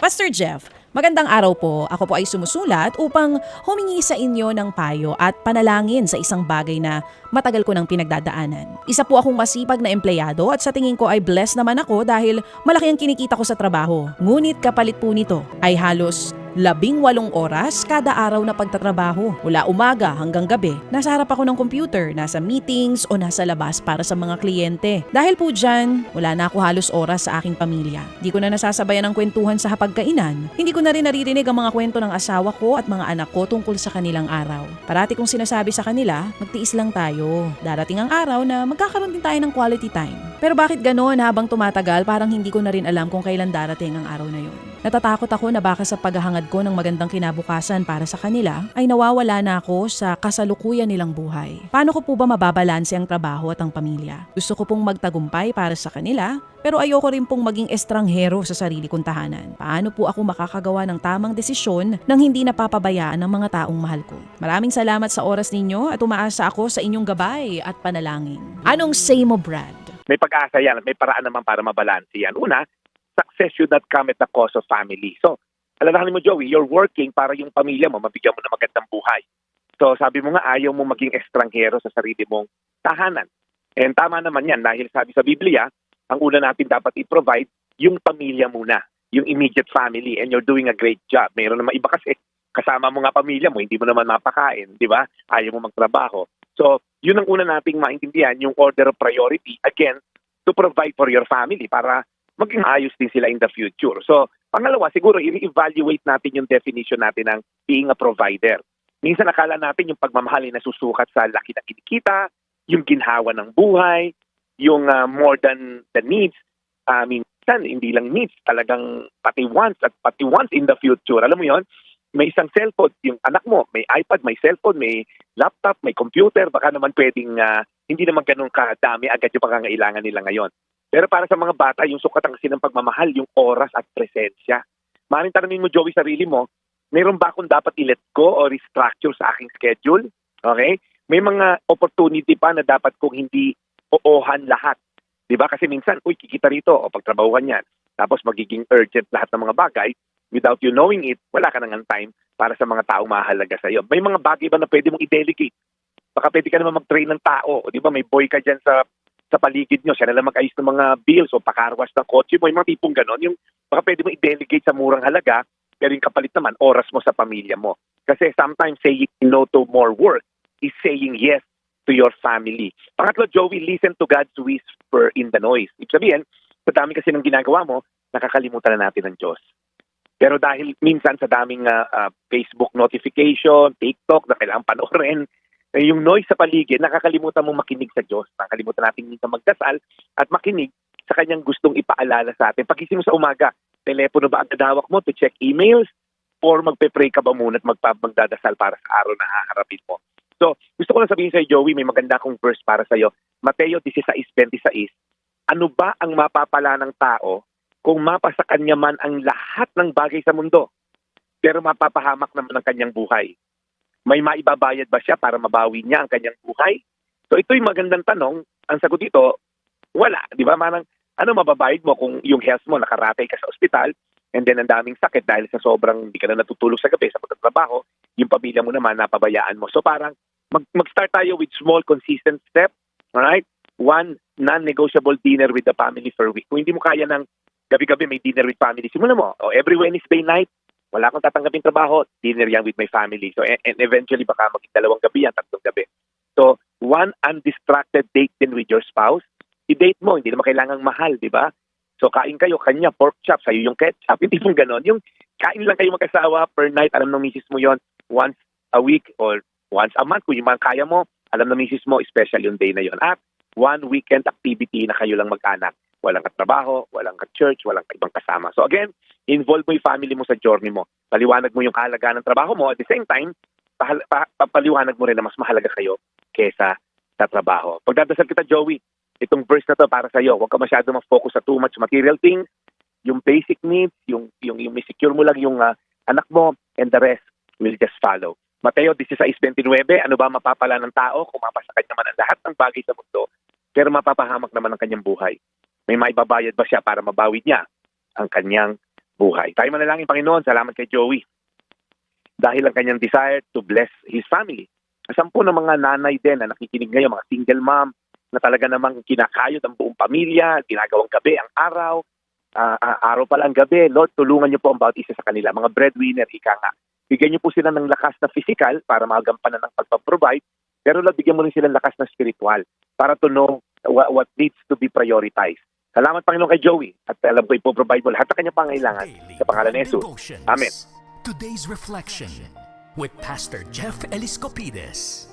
Pastor Jeff, magandang araw po. Ako po ay sumusulat upang humingi sa inyo ng payo at panalangin sa isang bagay na matagal ko nang pinagdadaanan. Isa po akong masipag na empleyado at sa tingin ko ay blessed naman ako dahil malaki ang kinikita ko sa trabaho. Ngunit kapalit po nito ay halos labing walong oras kada araw na pagtatrabaho. Mula umaga hanggang gabi, nasa harap ako ng computer, nasa meetings o nasa labas para sa mga kliyente. Dahil po dyan, wala na ako halos oras sa aking pamilya. Di ko na nasasabayan ng kwentuhan sa hapagkainan. Hindi ko na rin naririnig ang mga kwento ng asawa ko at mga anak ko tungkol sa kanilang araw. Parati kong sinasabi sa kanila, magtiis lang tayo. Darating ang araw na magkakaroon din tayo ng quality time. Pero bakit ganoon habang tumatagal parang hindi ko na rin alam kung kailan darating ang araw na yun. Natatakot ako na baka sa paghahangad ko ng magandang kinabukasan para sa kanila ay nawawala na ako sa kasalukuyan nilang buhay. Paano ko po ba mababalanse ang trabaho at ang pamilya? Gusto ko pong magtagumpay para sa kanila pero ayoko rin pong maging estranghero sa sarili kong tahanan. Paano po ako makakagawa ng tamang desisyon nang hindi napapabayaan ng mga taong mahal ko? Maraming salamat sa oras ninyo at umaasa ako sa inyong gabay at panalangin. Anong say mo, Brad? may pag-asa yan at may paraan naman para mabalanse yan. Una, success should not come at the cost of family. So, alalahanin mo Joey, you're working para yung pamilya mo, mabigyan mo ng magandang buhay. So, sabi mo nga, ayaw mo maging estranghero sa sarili mong tahanan. And tama naman yan dahil sabi sa Biblia, ang una natin dapat i-provide yung pamilya muna, yung immediate family and you're doing a great job. Mayroon naman iba kasi kasama mo nga pamilya mo, hindi mo naman mapakain, di ba? Ayaw mo magtrabaho. So, yun ang una nating maintindihan, yung order of priority, again, to provide for your family para maging ayos din sila in the future. So, pangalawa, siguro i-evaluate natin yung definition natin ng being a provider. Minsan akala natin yung pagmamahal ay nasusukat sa laki ng kinikita, yung ginhawa ng buhay, yung ah, more than the needs. Ah, minsan, hindi lang needs, talagang pati wants at pati wants in the future. Alam mo yon may isang cellphone, yung anak mo, may iPad, may cellphone, may laptop, may computer, baka naman pwedeng ah, hindi naman ganun kadami agad yung pangangailangan nila ngayon. Pero para sa mga bata, yung sukatan kasi ng pagmamahal, yung oras at presensya. Maring tanongin mo, Joey, sarili mo, mayroon ba akong dapat i-let go o restructure sa aking schedule? Okay? May mga opportunity pa na dapat kong hindi oohan lahat. Di ba? Kasi minsan, uy, kikita rito o pagtrabahuhan yan. Tapos magiging urgent lahat ng mga bagay. Without you knowing it, wala ka nang time para sa mga taong mahalaga sa iyo. May mga bagay ba na pwede mong i-delegate? Baka pwede ka naman mag-train ng tao. Di ba? May boy ka dyan sa sa paligid nyo. Siya na lang mag-ayos ng mga bills o pakarwas ng kotse mo. Yung mga tipong ganon. Yung baka pwede mo i-delegate sa murang halaga pero yung kapalit naman, oras mo sa pamilya mo. Kasi sometimes saying no to more work is saying yes to your family. Pangatlo, Joey, listen to God's whisper in the noise. Ibig sabihin, sa dami kasi ng ginagawa mo, nakakalimutan na natin ng Diyos. Pero dahil minsan sa daming ah, ah, Facebook notification, TikTok na kailangan panoorin, eh, yung noise sa paligid, nakakalimutan mong makinig sa Diyos. Nakakalimutan natin minsan magdasal at makinig sa kanyang gustong ipaalala sa atin. Pagising mo sa umaga, telepono ba ang dadawak mo to check emails or magpe-pray ka ba muna at magpa- magdadasal para sa araw na haharapin mo? So, gusto ko lang sabihin sa Joey, may maganda akong verse para sa iyo. Mateo 16:26. Ano ba ang mapapala ng tao kung mapa sa kanya man ang lahat ng bagay sa mundo, pero mapapahamak naman ang kanyang buhay? May maibabayad ba siya para mabawi niya ang kanyang buhay? So ito'y magandang tanong. Ang sagot dito, wala. Di ba? Manang, ano mababayad mo kung yung health mo nakaratay ka sa ospital and then ang daming sakit dahil sa sobrang hindi ka na natutulog sa gabi sa pagtatrabaho, yung pamilya mo naman napabayaan mo. So parang mag, mag-start tayo with small consistent step. Alright? One non-negotiable dinner with the family a week. Kung hindi mo kaya ng gabi-gabi may dinner with family, simulan mo. O every Wednesday night, wala akong tatanggapin trabaho, dinner yan with my family. So and, and eventually baka maging dalawang gabi yan, tatlong gabi. So one undistracted date din with your spouse. I-date mo, hindi naman kailangang mahal, di ba? So kain kayo, kanya pork chop, sa'yo yung ketchup, yung tipong ganon. Yung kain lang kayo mag-asawa per night, alam ng misis mo yon once a week or once a month. Kung yung mga kaya mo, alam ng misis mo, special yung day na yon. At one weekend activity na kayo lang mag-anak. Walang katrabaho, walang ka-church, walang ibang kasama. So again, involve mo yung family mo sa journey mo. Paliwanag mo yung kahalagaan ng trabaho mo. At the same time, pahal- pa- papaliwanag mo rin na mas mahalaga kayo kesa sa trabaho. Pagdadasal kita, Joey, itong verse na to para sa iyo. Huwag ka masyado mag-focus sa too much material things. Yung basic needs, yung, yung, yung secure mo lang yung ah, anak mo, and the rest will just follow. Mateo 16.29, ano ba mapapala ng tao kung mapasa kanya man ang lahat ng bagay sa mundo, pero mapapahamak naman ang kanyang buhay? May maibabayad ba siya para mabawi niya ang kanyang buhay. Tayo manalangin, Panginoon, salamat kay Joey. Dahil ang kanyang desire to bless his family. Sampu ng mga nanay din na nakikinig ngayon, mga single mom, na talaga namang kinakayod ang buong pamilya, ginagawang gabi ang araw, ah, ah, araw pala ang gabi. Lord, tulungan niyo po ang bawat isa sa kanila. Mga breadwinner, ika nga. Bigyan niyo po sila ng lakas na physical para magampanan ng pagpaprovide, pero Lord, bigyan mo rin sila ng lakas na spiritual para to know what, what needs to be prioritized. Salamat Panginoon kay Joey at alam ko ipoprovide mo lahat ng kanyang pangailangan sa pangalan ni Jesus. Amen. Today's reflection with Pastor Jeff Eliscopides.